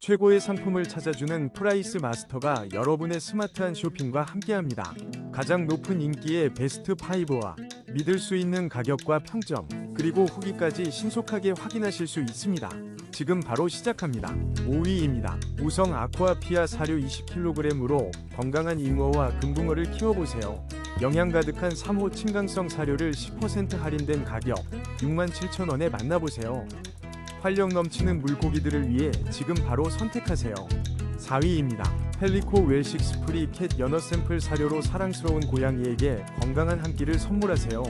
최고의 상품을 찾아주는 프라이스 마스터가 여러분의 스마트한 쇼핑과 함께합니다. 가장 높은 인기의 베스트 5와 믿을 수 있는 가격과 평점, 그리고 후기까지 신속하게 확인하실 수 있습니다. 지금 바로 시작합니다. 5위입니다. 우성 아쿠아피아 사료 20kg으로 건강한 잉어와 금붕어를 키워보세요. 영양 가득한 3호 층강성 사료를 10% 할인된 가격 67,000원에 만나보세요. 활력 넘치는 물고기들을 위해 지금 바로 선택하세요. 4위입니다. 펠리코 웰식 스프리 캣 연어 샘플 사료로 사랑스러운 고양이에게 건강한 한 끼를 선물하세요.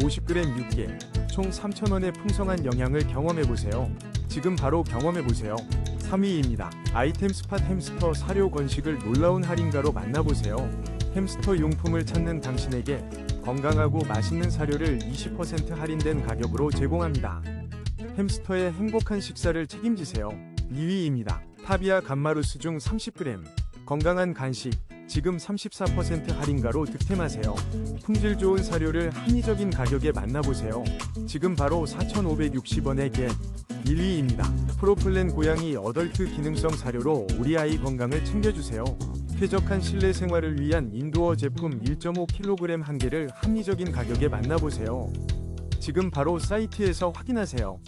50g 6개, 총 3,000원의 풍성한 영양을 경험해보세요. 지금 바로 경험해보세요. 3위입니다. 아이템 스팟 햄스터 사료 건식을 놀라운 할인가로 만나보세요. 햄스터 용품을 찾는 당신에게 건강하고 맛있는 사료를 20% 할인된 가격으로 제공합니다. 햄스터의 행복한 식사를 책임지세요. 2위입니다. 타비아 감마루스 중 30g 건강한 간식 지금 34% 할인가로 득템하세요. 품질 좋은 사료를 합리적인 가격에 만나보세요. 지금 바로 4,560원에 겟 1위입니다. 프로플랜 고양이 어덜트 기능성 사료로 우리 아이 건강을 챙겨주세요. 쾌적한 실내 생활을 위한 인도어 제품 1.5kg 한 개를 합리적인 가격에 만나보세요. 지금 바로 사이트에서 확인하세요.